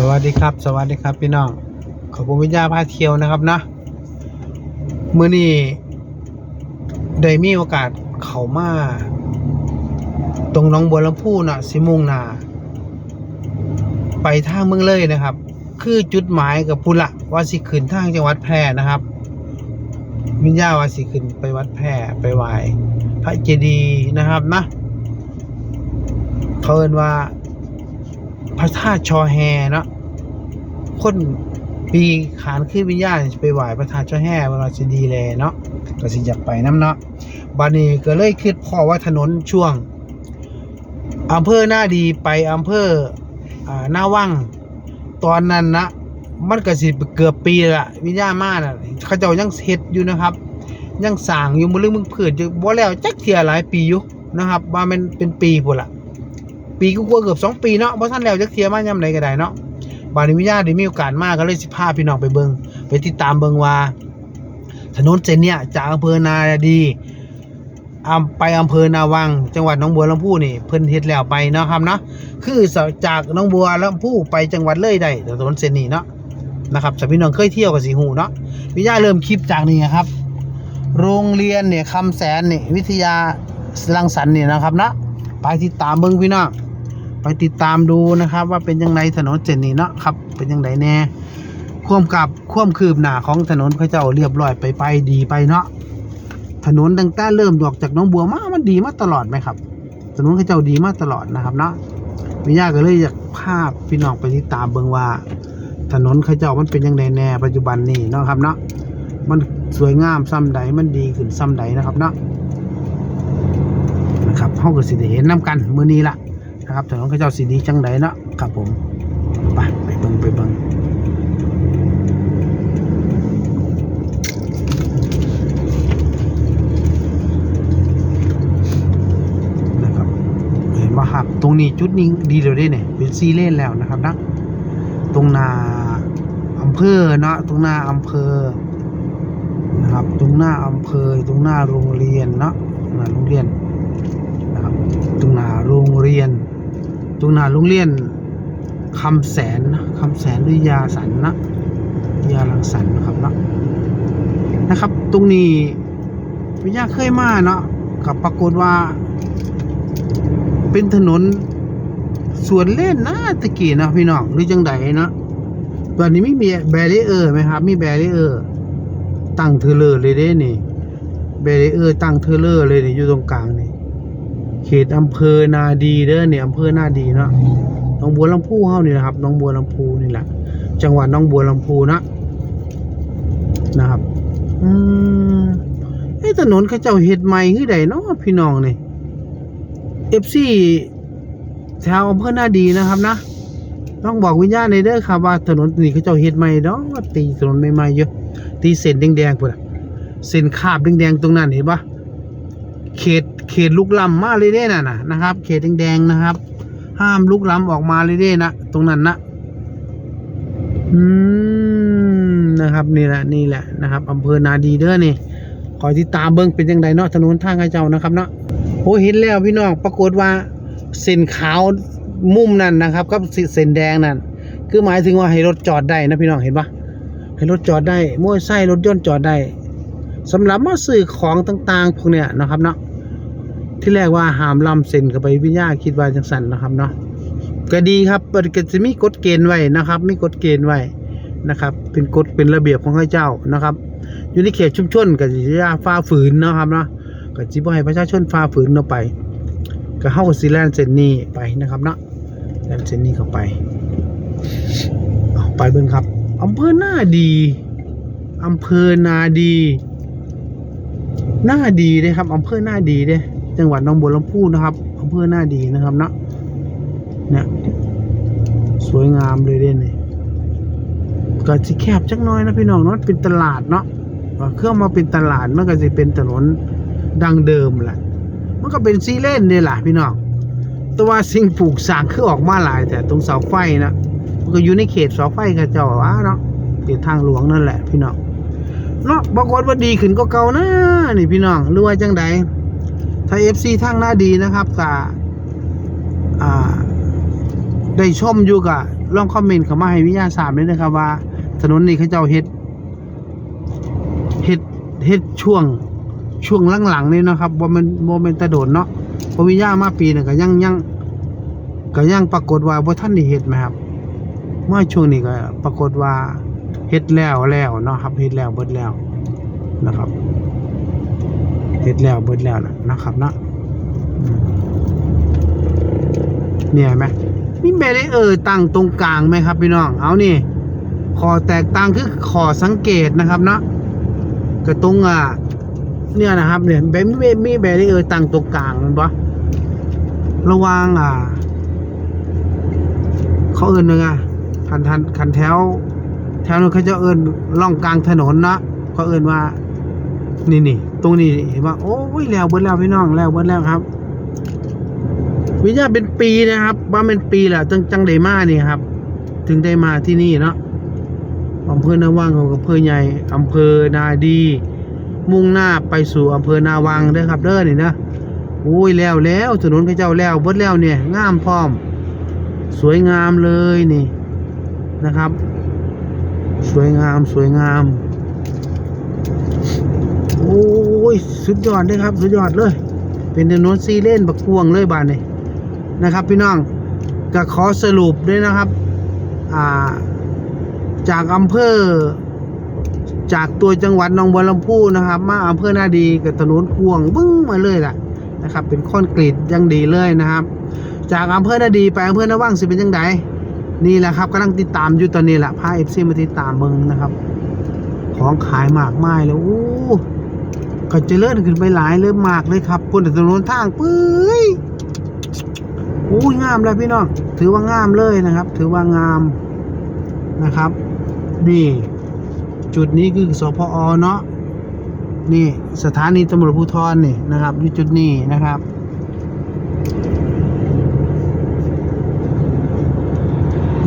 สวัสดีครับ สวัสดีครับพี่น้องขอบคุณวิทยาพาเที่ยวนะครับนะมื้อนี้ได้มีโอกาสเข้ามา ตรงน้องบัวลำพูน่ะ สิมุงนา ไปทางเมืองเลยนะครับ คือจุดหมายกับพุละว่าสิขึ้นทางจังหวัดแพร่นะครับ วิญญาว่าสิขึ้นไปวัดแพร่ไปไหว้พระเจดีย์นะครับนะเขาเอินว่า พระธาตุชอแฮเนาะคนปีขานขึ้นวิญญาณไปไหว้พระธาตุชอแฮเวลาสิดีแลเนาะก็สิอยากไปน้ำเนาะบานี้ก็เลยคิดพอว่าถนนช่วงอำเภอหน้าดีไปอำเภออหน้าวังตอนนั้นนะมันก็สิเกือบปีละวิญญาณมาน่ะเขาเจ้ายังเฮ็ดอยู่นะครับ ยังสางอยู่บ่ลืมมึงพืชอยู่บ่แล้วจักเที่ยหลายปีอยู่นะครับว่ามันเป็นปีพุ่นละ ปีก็กลัวเกือบสองปีเนาะเพราะท่านแล้วจักเทียมายามใดก็ได้เนาะบาดนี้วิญาได้มีโอกาสมากก็เลยสิพาพี่น้องไปเบิงไปติดตามเบิงว่า ถนนเส้นเนี้ยจากอำเภอนาดีไปอำเภอนาวัง จังหวัดหนองบัวลำพูนี่เพิ่นเฮ็ดแล้วไปเนาะครับเนาะคือจากหนองบัวลำพูไปจังหวัดเลยได้ถนนเส้นนี้เนาะนะครับถ้าพี่น้องเคยเที่ยวก็สิฮู้เนาะวิญญาเริ่มคลิปจากนี่ครับ โรงเรียนเนี่ยคำแสนเนี่ยวิทยาลังสรรค์นี่ยนะครับนะไปติดตามเบิ้งพี่น้อง ไปติดตามดูนะครับ ว่าเป็นยังไงถนนเจนนี่เนาะครับ เป็นยังไงแน่ควมกับควมคืบหน้าของถนนพระเจ้าเรียบร้อยไปไปดีไปเนาะถนนตั้งแต่เริ่มดอกจากน้องบัวมามันดีมาตลอดไหมครับ ถนนพระเจ้าดีมาตลอดนะครับเนาะวิญญาก็เลยอยากภาพพี่น้องไปติดตามเบิงว่า ถนนเขาเจ้ามันเป็นยังไงแน่ปัจจุบันนี้เนาะครับเนาะมันสวยงามซ้ำใดมันดีขึ้นซ้ำใดนะครับเนาะนะครับเฮาก็สิได้เห็นนํกันมือนี้ล่ะ นะครับถนนเขาเจ้าสิดีจังใดเนาะครับผมไปไปเบิงไปเบิงนะครับเห็นว่าครับตรงนี้จุดนี้ดีเลยเด้เนี่ยเป็นซีเลนแล้วนะครับนะตรงหนาอำเภอเนาะตรงหน้าอำเภอนะครับ ตรงหน้าอำเภอตรงหน้าโรงเรียนเนาะโรงเรียนนะครับ ตรงหน้าโรงเรียน ตรงหน้าโรงเรียนคำแสนคำแสนหรือยาสันนะยาลังสันนะครับเนาะนะครับ ตรงนี้วิญญาเคยมาเนาะกับปรากฏว่า เป็นถนนสวนเล่นนะตะกี้นะพี่น้องหรือจังใดนะตอนนี้ไม่มีแบรีเออร์ไหมครับ มีแบรีเออร์ตั้งเทเลอร์เลยเด้นี่เบรีเออร์ตั้งเทเลอร์เลยนี่อยู่ตรงกลางนี่ เขตอำเภอนาดีเด้อเนี่ยอำเภอนาดีเนาะน้องบัวลำพูเฮานี่นะครับน้องบัวลำพูนี่แหละ จังหวัดน้องบัวลำพูนะนะครับ อืมไอ้ถนนเขาเจ้าเฮ็ดใหม่คือใดเนาะพี่น้องนี่ FC แถวอำเภอนาดีนะครับนะ ต้องบอกวิญญาณในเด้อครับว่าถนนนี่เขาเจ้าเฮ็ดใหม่เนาะตีถนนใหม่ๆเยอะตีเส้นแดงๆพุ่นเส้นคาบแดงๆตรงนั้นเห็นปะเขต เขตลุกล้ำมาเลยเด้น่ะนะนะครับ เขตแดงๆนะครับ ห้ามลุกล้ำออกมาเลยเด้นะตรงนั้นนะอืมนะครับนี่แหละนี่แหละนะครับอำเภอนาดีเด้อนี่คอยติดตามเบิ้งเป็นยังไงเนาะถนนทางให้เจ้านะครับเนาะโอ้เห็นแล้วพี่น้องปรากฏว่าเส้นขาวมุมนั่นนะครับกับเส้นแดงนั่นคือหมายถึงว่าให้รถจอดได้นะพี่น้องเห็นปะให้รถจอดได้มอเตอร์ไซค์รถยนต์จอดได้สำหรับมาซื้อของต่างๆพวกเนี้ยนะครับเนาะ ที่แรกว่าหามลำเซ็นเข้าไปวิญญาคิดว่าจังสันนะครับเนาะก็ดีครับเปิดก็จะมีกฎเกณฑ์ไว้นะครับมีกฎเกณฑ์ไว้นะครับ เป็นกฎเป็นระเบียบของข้าเจ้านะครับ อยู่ในเขตชุมชนก็สิอย่าฝ่าฝืนนะครับเนาะก็สิบ่ให้ประชาชนฝ่าฝืนเนาไปก็เฮาก็สิแลนเส้นนี้ไปนะครับเนาะแลนเส้นนี้เข้าไปเอาไปเบิ่งครับอำเภอหน้าดีอำเภอนาดี หน้าดีเลยครับอำเภอหน้าดีเด้ จังหวัดหนองบัวลำพูนะครับอำเภอหน้าดีนะครับเนาะเนี่ยสวยงามเลยเด้นี่ก็สิแคบจักน้อยนะพี่น้องเนาะเป็นตลาดเนาะเครื่องมาเป็นตลาดมันก็จะเป็นถนนดังเดิมแหละมันก็เป็นซีเล่นเนี่ยแหละพี่น้องแต่ว่าสิ่งปลูกสร้างคือออกมาหลาย แต่ตรงเสาไฟนะมันก็อยู่ในเขตเสาไฟกับเจ้าว่าเนาะเขตทางหลวงนั่นแหละพี่น้องเนาะบอกฏว่าดีขึ้นก็เก่านะนี่พี่น้องหรือว่าจังใด ถ้าเอฟซีทางหน้าดีนะครับกะอ่าได้ชมอยู่กะลองคอมเมนต์เข้ามาให้วิทยาศาสตร์ด้วยนะครับ ว่า ถนนนี้เขาเจ้าเฮ็ดเฮ็ดเฮ็ดช่วงช่วงหลังๆนี่นะครับบ่แม่นบ่แม่นตะโดดเนาะเพราะวิทยามาปีนึงก็ยังยังก็ยังปรากฏว่าบ่ทันได้เฮ็ดไหมครับเมื่อช่วงนี้ก็ปรากฏว่าเฮ็ดแล้วแล้วเนาะครับเฮ็ดแล้วเบิดแล้วนะครับ ฮ็ดแล้วเบิดแล้วล่ะนะครับเนาะเนี่ยไหมมีแบรเออร์ตั้งตรงกลางไหมครับพี่น้อง เอานี่ขอแตกต่างคือขอสังเกตนะครับเนาะกระตรงอะเนี่ยนะครับเนี่ยแบบมีมีแบรเออร์ตั้งตรงกลางมันปะระวางอะเขาเอินยังไงคันทันคันแถว แถวนั้นเขาจะเอินล่องกลางถนนนะเขาเอินว่า นี่นี่ตรงนี้เห็นว่าโอ้ยแล้วเบิดแล้วพี่น้องแล้วเบิดแล้วครับ วิญญาเป็นปีนะครับ ว่าเป็นปีแหละจังจังได้มานี่ครับ ถึงได้มาที่นี่เนาะอำเภอนาวังของอำเภอใหญ่อำเภอนาดี มุ่งหน้าไปสู่อำเภอนาวังเด้อครับเด้อนี่นะโอ้ยแล้วแล้วถนนพระเจ้าแล้วเบิดแล้วเนี่ยงามพร้อม สวยงามเลยนี่นะครับ สวยงามสวยงาม อ้ยสุดยอดเลยครับ สุดยอดเลย เป็นถนนซีเลนบักกวงเลยบ้านนี่นะครับ พี่น้องก็ขอสรุปด้วยนะครับอ่าจากอำเภอ จากตัวจังหวัดหนองบัวลำพูนะครับ มาอำเภอนาดีกับถนนกวงบึ้งมาเลยล่ะนะครับ เป็นคอนกรีตยังดีเลยนะครับ จากอำเภอนาดีไปอำเภอนาว่างสิเป็นยังไงนี่แหละครับกำลังติดตามอยู่ตอนนี้แหละพาเอฟซีมาติดตามเบิงนะครับ ของขายมากมายเลยโอ้ ก็เจริญขึ้นไปหลายเลยมากเลยครับบนถนนทางปื้ยโอ้ยงามเลยพี่น้องถือว่างามเลยนะครับ ถือว่างามนะครับนี่จุดนี้คือสพอเนาะนี่สถานีตำรวจภูธรนี่นะครับอยู่จุดนี้นะครับ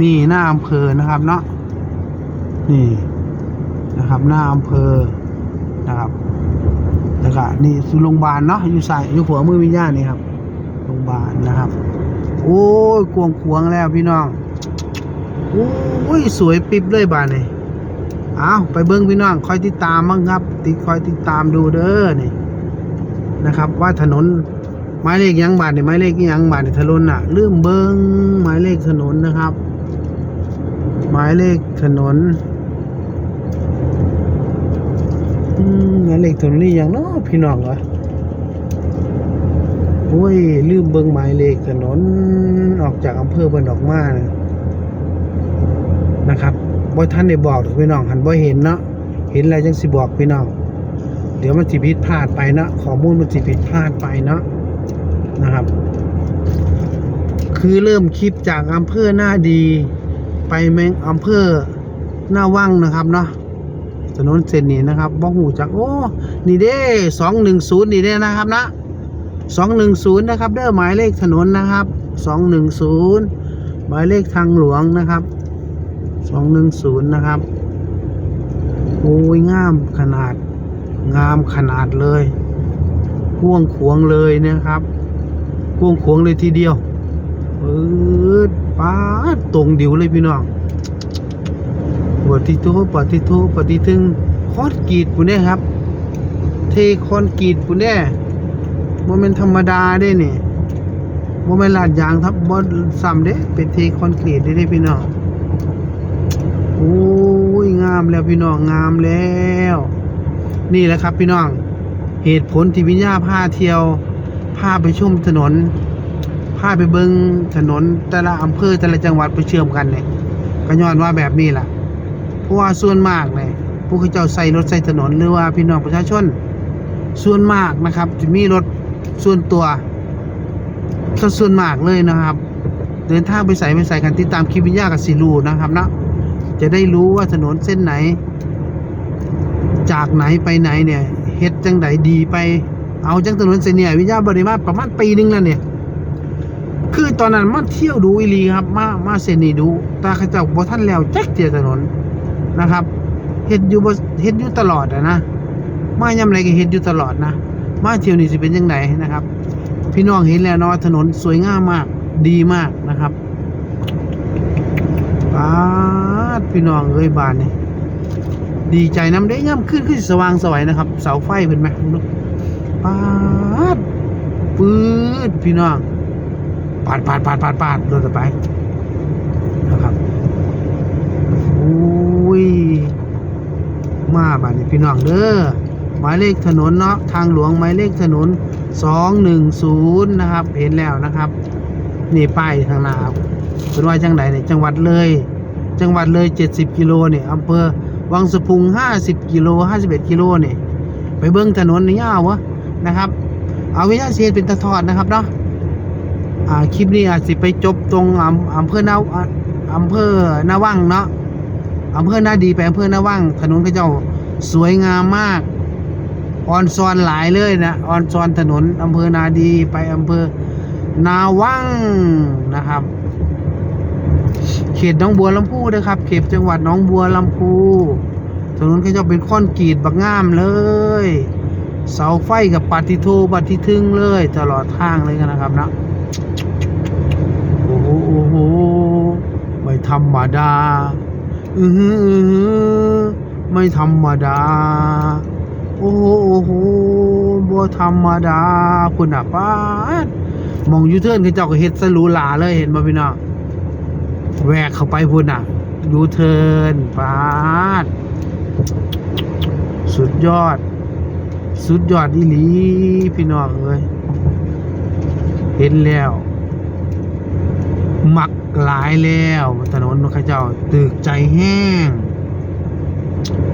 นี่หน้าอำเภอนะครับเนาะนี่นะครับหน้าอำเภอนะครับ แล้วก็นี่สุโรงพยาบาลเนาะอยู่ใส่อยู่หัวมือวิญญาณนี่ครับโรงพยาบาลนะครับ โอ้ยกวงขวงแล้วพี่น้องโอ้ยสวยปิบเลยบ้านนี่เอาไปเบิ้งพี่น้องคอยติดตามมั้งครับติดคอยติดตามดูเด้อนี่นะครับ ว่าถนนหมายเลขยังบาทเนี่ยหมายเลขยังบาทเนี่ยถนนอะลืมเบิ้งหมายเลขถนนนะครับ หมายเลขถนน อืมหมายเลขถนนนี่อย่างเนาะพี่น้องเหรอโอ้ย ลืมเบิ่งหมายเลขถนนออกจากอำเภอบันดอกมานะนะครับบ่ท่านได้บอกหรอกพี่น้องหันบ่เห็นเนาะเห็นแล้วจังสิบอกพี่น้อง เดี๋ยวมันสิผิดพลาดไปเนาะข้อมูลมันสิผิดพลาดไปเนาะนะครับ คือเริ่มคลิปจากอำเภอหน้าดี ไปแมงอำเภอหน้าว่างนะครับเนาะ นนเส้นนี้นะครับบ้องหูจักโอ้นี่เด้สองหนึ่งศูนย์นี่เด้นะครับนะสองหนึ่งศูนย์นะครับ เด้อหมายเลขถนนนะครับสองหนึ่งศูนย์หมายเลขทางหลวงนะครับสองหนึ่งศูนย์นะครับโอ้ยงามขนาด งามขนาดเลยพ่วงขวงเลยนะครับพ่วงขวงเลยทีเดียวเปิดป้าตรงดิวเลยพี่น้อง ปฏิโทปฏิโทปฏิทึงคอนกรีดปุ่นเนี่ยครับ เทคอนกรีดปุ่นเนี่ยโมเมนธรรมดาได้เนี่ยโมเมนลาดยางทับบอซ้ำเด้เป็นเทคอนกรีตได้เด้พี่น้องโอ้ยงามแล้วพี่น้องงามแล้ว นี่แหละครับพี่น้อง เหตุผลที่วิญญาพาเที่ยวพาไปชมถนนพาไปเบิงถนนแต่ละอำเภอแต่ละจังหวัดไปเชื่อมกันเนี่ยก็ย้อนว่าแบบนี้แหละ ราะว่าส่วนมากเนี่ยผู้เขาเจ้าใส่รถใส่ถนนหรือว่าพี่น้องประชาชน ส่วนมากนะครับ จะมีรถส่วนตัวก็ส่วนมากเลยนะครับ เดินทางไปใส่ไปใส่กันติดตามคลิปวิญญากับสิรูนะครับนะจะได้รู้ว่าถนนเส้นไหน จากไหนไปไหนเนี่ยเฮ็ดจังไดดีไปเอาจังถนนเส้นเนี่ยวิญญาบริมาประมาณปีหนึงแล้วเนี่ยคือตอนนั้นมาเที่ยวดูอีลีครับ มามาเซนีดูต่เขาเจ้าบ่ทันแล้วแจักเทียถนน นะครับเฮ็ดอยู่บ่เฮ็ดอยู่ตลอดอะนะมายาไรก็เฮ็ดอยู่ตลอดนะมาเที่ยวนี่สิเป็นจังไดนะครับ พี่น้องเห็นแล้วเนาะถนนสวยงามมากดีมากนะครับปาดพี่น้องเอ้ยบานนี่ดีใจน้ำได้ย่ำขึ้นขึ้นสว่างสวยนะครับ เสาไฟเป็นไหมลูกปาดปื๊ดพี่น้องปาดปาดปาดปาดปาดรถไปนะครับอุ้ ยมาบานนี้พี่น้องเด้อหมายเลขถนนเนาะทางหลวงหมายเลขถนน 210 นะครับ เห็นแล้วนะครับ นี่ป้ายทางหนาเป็นว่าจังไดเนี่ยจังหวัดเลย จังหวัดเลย 70 กิโลเนี่ยอำเภอวังสะพุง 50 กิโล 51 กิโลเนี่ยไปเบิ้งถนนนี่ยาววะนะครับ เอาวิญญาเสียเป็นตะทอดนะครับเนาะอ่าคลิปนี้อาจสิไปจบตรงอำเภอนาอ่าอำเภอนาวังเนาะ อำเภอนาดีไปอำเภอนาวังถนนเขาเจ้าสวยงามมาก ออนซอนหลายเลยนะออนซอนถนนอำเภอนาดีไปอำเภอนาวังนะครับ เขตหน้องบัวลำพูนะครับ เขตจังหวัดหน้องบัวลำพูถนนเขาจะเป็นค้อนกรีดบักงามเลย เสาไฟกับปฏิโทปฏิทึงเลย ตลอดทางเลยกันนะครับนะโอ้โหโอ้โหไม่ธรรมดา อือไม่ธรรมดา โอ้โหบ่ธรรมดาพุ่นอะป้ามองยูเทิร์นคือเจ้าก็เฮ็ดสลูหลาเลยเห็นบ่พี่น้องแหวกเข้าไปพุ่นอะยูเทิร์นป้าดสุดยอด สุดยอดอีหลี พี่น้องเอ้ยเห็นแล้ว หมักหลายแล้ว ถนนข้าเจ้าตึกใจแห้ง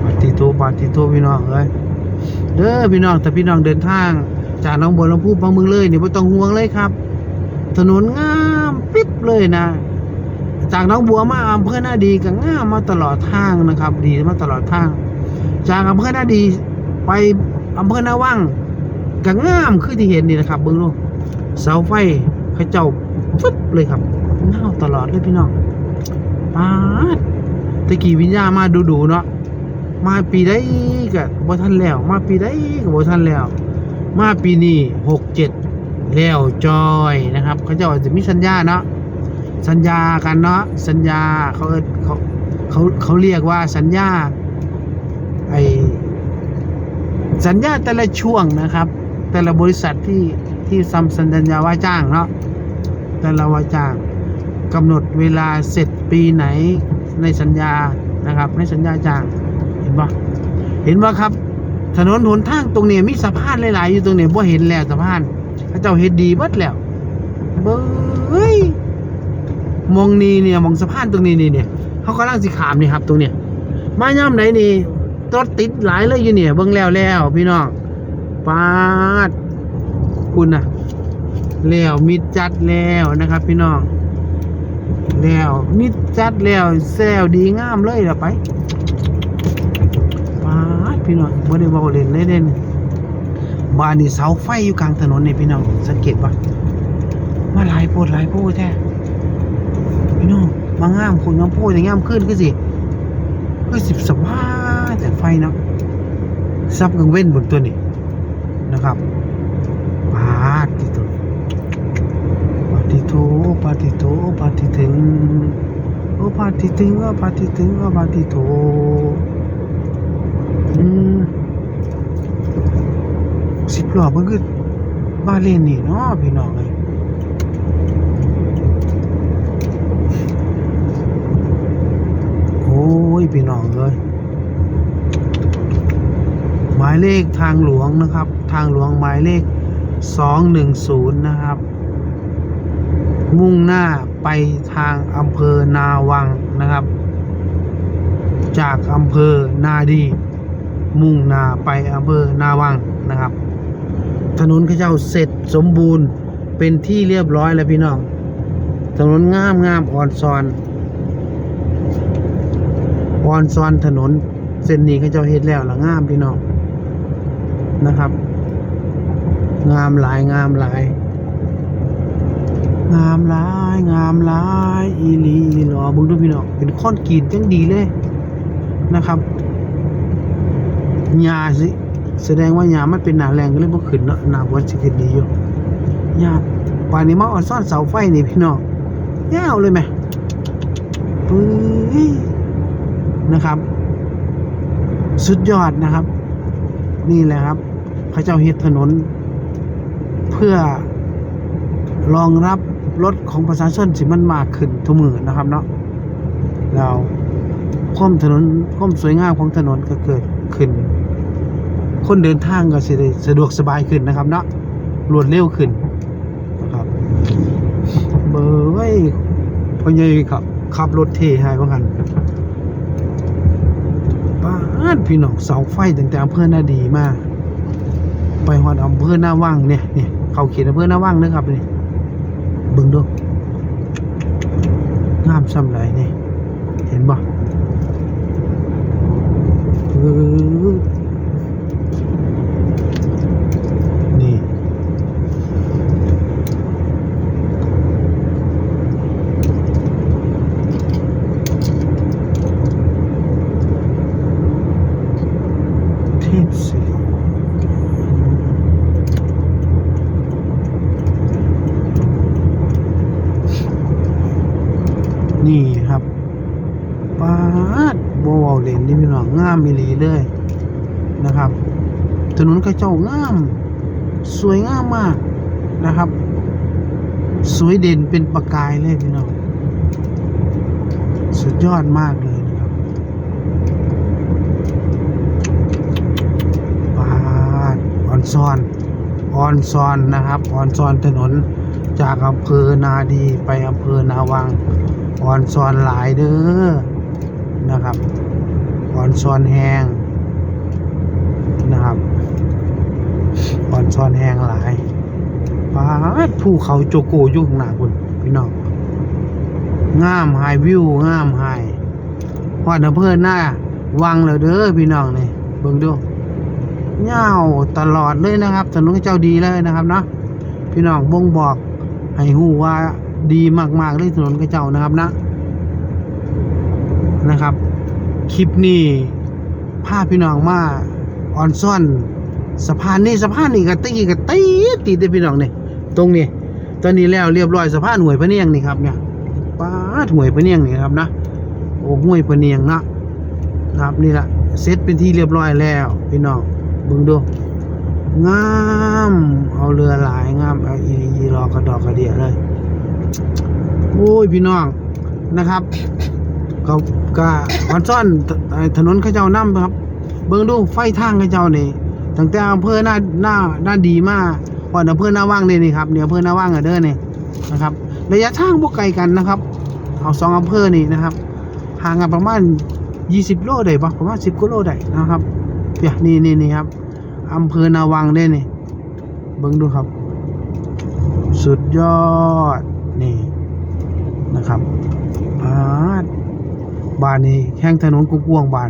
ปฏิโตปฏิโตพี่น้องเอ้ยเด้อพี่น้องแต่พี่น้องเดินทาง จากน้องบัวลำพูบางเมืองเลยนี่ไม่ต้องห่วงเลยครับ ถนนงามปิ๊บเลยนะ จากน้องบัวมาอำเภอหน้าดีก็งามมาตลอดทางนะครับ ดีมาตลอดทาง จากอำเภอหน้าดีไปอำเภอหน้าว่างก็งามคือที่เห็นนี่นะครับเบิ้งดูเสาไฟเขาเจ้าฟึบเลยครับ เงาตลอดเลยพี่น้องปาดตะกี้วิญญามาดูๆเนาะมาปีได้ก็บ่ทันแล้ว มาปีได้ก็บ่ทันแล้ว มาปีนี้หกเจ็ดแล้วจอยนะครับ เขาจะจะมีสัญญาเนาะสัญญากันเนาะสัญญาเขาเอิ้นเขาเขาเขาเรียกว่าสัญญาไอสัญญาแต่ละช่วงนะครับ แต่ละบริษัทที่ที่ทำสัญญาว่าจ้างเนาะแต่ละว่าจ้าง กำหนดเวลาเสร็จปีไหนในสัญญานะครับในสัญญาจ้างเห็นปะเห็นปะครับ ถนนหนทางตรงนี้มีสะพานหลายๆอยู่ตรงนี้ยบ่เห็นแล้วสะพานพระเจ้าเฮ็ดดีเบิดแล้วเบ้ยมองนี่เนี่ยมองสะพานตรงนี้นี่เนี่ยเขากำลังสิขามนี่ครับตรงเนี้ยมาย่ำไหนนี่รถติดหลายเลยอยู่เนี่ยเบิ่งแล้วแล้วพี่น้องปาดคุณนะแล้วมิดจัดแล้วนะครับ พี่น้อง แล้วมิดจัดแล้วแซวดีงามเลยละไปปาพี่น้องบ่ได้เว้าเล่นเลยเด่นบ้านนี่เสาไฟอยู่กลางถนนนี่พี่น้องสังเกตปะมาหลายโพดหลายโพดแท้พี่น้องมางามคนงามโพดอย่งงามขึ้นคือสิคือสิบสว่างแต่ไฟเนาะซับกังเว้นบนตัวนี้นะครับปาดที่ตัว ปาติโตปาติถึงโอปาติถึงโอปาติถึงโอปาติโตอืมสิบล้อมันคือบ้านเล่นนี่เนาะพี่น้องเลยโอ้ยพี่น้องเลยหมายเลขทางหลวงนะครับ ทางหลวงหมายเลขสองหนึ่งศูนย์นะครับ มุ่งหน้าไปทางอำเภอนาวังนะครับ จากอำเภอนาดี มุ่งหน้าไปอำเภอนาวังนะครับ ถนนข้าเจ้าเสร็จสมบูรณ์เป็นที่เรียบร้อยแล้วพี่น้อง ถนนงามงามอ่อนซอนอ่อนซอนถนนเส้นนี้ข้าเจ้าเฮ็ดแล้วละงามพี่น้องนะครับ งามหลายงามหลาย งามลาย งามลายอีลีอีหลอมึงดูพี่น้องเป็นค้อนกรีดจังดีเลยนะครับหญ้าสิแสดงว่าหญ้ามันเป็นหนาแรงก็เลยบ่ขึ้นเนาะหนาวันสิขึ้นดีอยู่หญ้าป่านนี้มาออนซ่อนเสาไฟนี่พี่น้องยาวเลยไหมปื้ยนะครับ สุดยอดนะครับ นี่แหละครับพระเจ้าเฮ็ดถนน เพื่อ รองรับรถของประชาชนสิมันมากขึ้นทุกมือนะครับเนาะแล้วความถนนความสวยงามของถนนก็เกิดขึ้น คนเดินทางก็สิได้สะดวกสบายขึ้นนะครับเนาะรวดเร็วขึ้นนะครับ เบอร์ไว้พ่อใหญ่ครับขับรถเท่ให้ว่ากันป้าพี่น้องเสาไฟตั้งแต่อำเภอนาดีมากไปฮอดอำเภอหน้าว่างเนี่ยเนี่ยเขาเขียนอำเภอหน้าว่างนะครับนี่ เบิ่งดูงามซ้ำไรนี่ เห็นบ่เออนี่ เทพศิรินี่ครับปาดบเวาเล น้องงามมิลีเลยนะครับ ถนนกระเจ้างาม สวยงามมากนะครับ สวยเด่นเป็นประกายเลยพี่น้องสุดยอดมากเลยนะครับปาดออนซอนออนซอนนะครับออนซอนถนนจากอำเภอนาดีไปอำเภอนาวังออนซอนหลายเด้อนะครับ ออนซอนแห้งนะครับอ่อนซอนแห้งหลายปาดภูเขาโจโกอยุ่ข้างหน้าคุณพี่น้องงามไฮวิวงามไฮฮอดอำเภอหน้าวังแล้วเด้อพี่น้องนี่เบิ่งดูเงาวตลอดเลยนะครับถนนเจ้าดีเลยนะครับเนาะพี่น้องบ่งบอกให้หูว่าดีมากๆเลยถนนกระเจ้านะครับนะนะครับ คลิปนี้พาพี่น้องมาออนซ่อนสะพานนี่สะพานนี่กะตีกะตีตีได้พี่น้องเนี่ยตรงนี้ตอนนี้แล้วเรียบร้อยสะพานห่วยพะเนียงนี่ครับเนี่ยป้าห่วยพะเนียงนี่ครับนะโอ้ห่วยพะเนียงนะนะครับนี่แหละเสร็จเป็นที่เรียบร้อยแล้ว พี่น้องเบิ่งดูงามเอาเรือหลายงามเอาอีอีรอกระดอกกระเดียเลยโอ้ยพี่น้องนะครับ ก็ก็ออนซ่อนถนนเข้าเจ้าน้ำครับ เบิ่งดูไฟทางเข้าเจ้านี่ตั้งแต่อำเภอหน้าหน้าหน้าดีมากพออำเภอหน้าว่างนี่นี่ครับเนี่ยอำเภอหน้าว่างอะเด้อนี่นะครับระยะทางบ่ไกลกันนะครับเอาสองอำเภอนี่นะครับห่างกันประมาณ 20โลได้ปะประมาณ10กิโลได้นะครับเนี่ยนี่นี่นี่ครับอำเภอนาวังได้นี่เบิ่งดูครับ สุดยอดนี่นะครับปาด บ้านนี้แห่งถนนกว้างๆบ้าน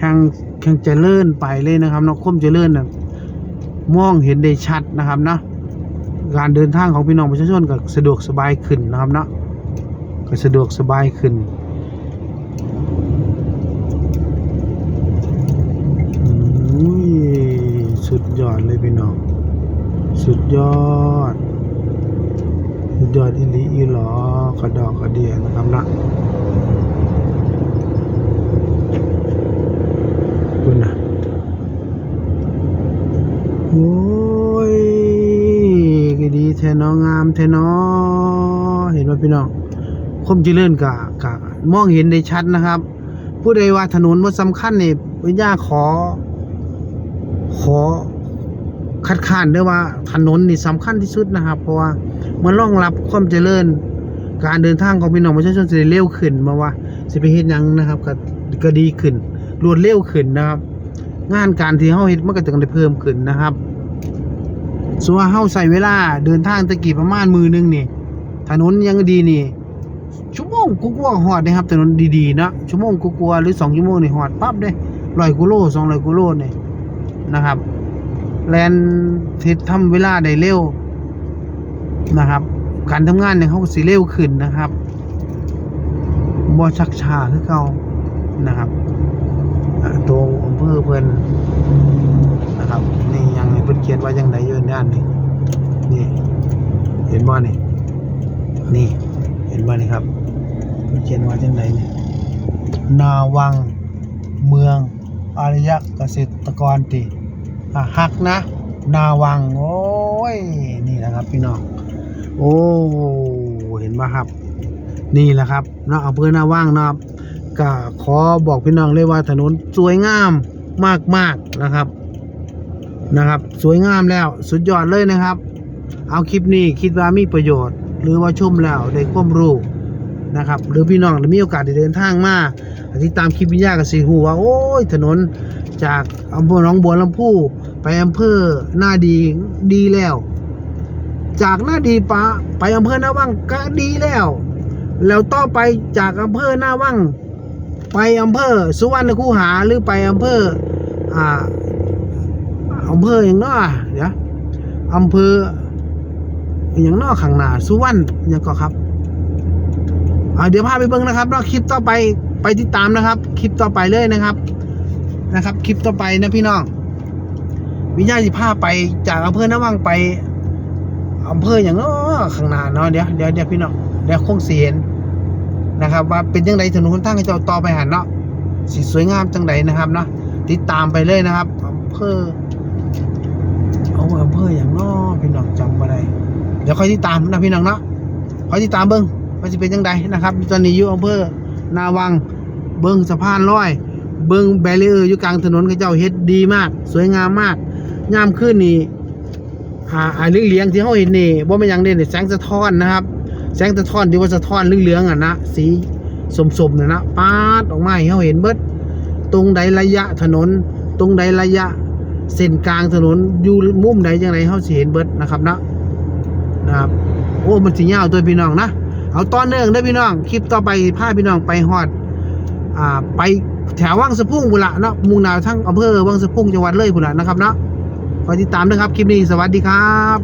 แห่งแห่งเจริญไปเลยนะครับนาะคมเจริญน่ะมองเห็นได้ชัดนะครับเนาะการเดินทางของพี่น้องประชาชนก็สะดวกสบายขึ้นนะครับเนาะก็สะดวกสบายขึ้นอุ้ยสุดยอดเลยพี่น้อง สุดยอด สุดยอดอีหลีอีหลอกระดอกกระเดียนะครับนะคุณนะโอ้ยก็ดีแท นองามแทนอเห็นว่าพี่น้องคมเจริญกะกะมองเห็นได้ชัดนะครับ ผู้ใดว่าถนนว่าสำคัญนี่วิญญาขอ ขอคัดค้านด้วยว่าถนนนี่สำคัญที่สุดนะครับ เพราะว่ามันรองรับความเจริญ การเดินทางของพี่น้องประชาชนจะเร็วขึ้นมาว่าสิไปเฮ็ดยังนะครับก็ก็ดีขึ้น รวดเร็วขึ้นนะครับ งานการที่เฮาเฮ็ดมันก็จะได้เพิ่มขึ้นนะครับ ส่วนว่าเฮาใส่เวลาเดินทางตะกี้ประมาณมือหนึงนี่ ถนนยังดีนี่ชั่วโมงกูกว่าๆฮอดนะครับถนนดีๆเนาะชั่วโมงกูกว่าหรือสองชั่วโมงนี่ฮอดปั๊บเด้ร้อยกิโลสองร้อยกิโลนี่นะครับแลนเทศทำเวลาได้เร็วนะครับ การทำงานเนี่ยเขาก็สิเร็วขึ้นนะครับบ่ชักช้าคือเก่านะครับตัวอำเภอเพิ่น นะครับนี่ยังเพิ่นเขียนว่าจังไดอยู่ในอันนี้นี่ เห็นบ่นี่นี่ เห็นบ่นี่ครับมันเขียนว่าจังไดเนี่ยนาวังเมืองอารยะเกษตรกรติอะฮักนะ นาวัง โอ้ยนี่นะครับพี่น้องโอ้เห็นไหมครับ นี่แหละครับเนาะอำเภอนาวังนะครับก็ขอบอกพี่น้องเลยว่าถนนสวยงามมากๆนะครับ นะครับ สวยงามแล้วสุดยอดเลยนะครับ เอาคลิปนี้คิดว่ามีประโยชน์ หรือว่าชมแล้วได้ความรู้นะครับ หรือพี่น้องได้มีโอกาสได้เดินทางมาติดตามคลิปวิทยากับสีหูว่าโอ้ยถนนจากอำเภอหนองบัวลำพูไปอำเภอหน้าดีดีแล้ว จากหน้าดีปะไปอำเภอหน้าวังก็ดีแล้ว แล้วต่อไปจากอำเภอหน้าวังไปอำเภอสุวรรณคูหาหรือไปอำเภออ่า อำเภออย่างน้อเดี๋ยวอำเภออย่างน้อข้างหน้าสุวรรณอย่างก็ครับเดี๋ยวพาไปเบิ่งนะครับเนาะคลิปต่อไปไปติดตามนะครับ คลิปต่อไปเลยนะครับ นะครับ คลิปต่อไปนะพี่น้องวิญญาณสิพาไปจากอำเภอหน้าวังไปอำเภออย่างน้อข้างหน้าเนาะเดี๋ยวเดี๋ยวเดี๋ยวพี่น้องเดี๋ยวคงเสียนนะครับ ว่าเป็นจังไดถนนคนตั้งให้เจ้าต่อไปหันเนาะสิสวยงามจังไดนะครับเนาะติดตามไปเลยนะครับอำเภอ เอาอำเภออย่างนาะพี่น้องจำบ่ได้เดี๋ยวค่อยติดตามนะพี่น้องเนาะค่อยติดตามเบิ้งว่าจะเป็นจังไดนะครับ ตอนนี้อยู่อำเภอนาวังเบิ้งสะพานลอย เบิ้งแบรีเออร์อยู่กลางถนนเขาเจ้าเฮ็ดดีมาก สวยงามมากยามขึ้นนี่อ่าอ่าเลี้ยงๆที่เขาเห็นนี่บ่แม่ยังเด่นแสงสะท้อนนะครับ แสงสะท้อนที่ว่าสะท้อนเหลืองๆอะนะสีสมๆนะนะปาดออกมาให้เขาเห็นเบิดตรงใดระยะถนน ตรงใดระยะ เส้นกลางถนนอยู่มุมใดยังไงเขาสิเห็นเบิดนะครับนะนะครับโอ้มันสิยาวตัวพี่น้องนะเอาตอนเนื่องได้พี่น้องคลิปต่อไปพาพี่น้องไปฮอดอ่าไปแถววังสะพุ่งบุระเนาะมุ่งหน้าทั้งอำเภอวังสะพุ่งจังหวัดเลยบุระนะครับเนาะคอยติดตามนะครับคลิปนี้สวัสดีครับ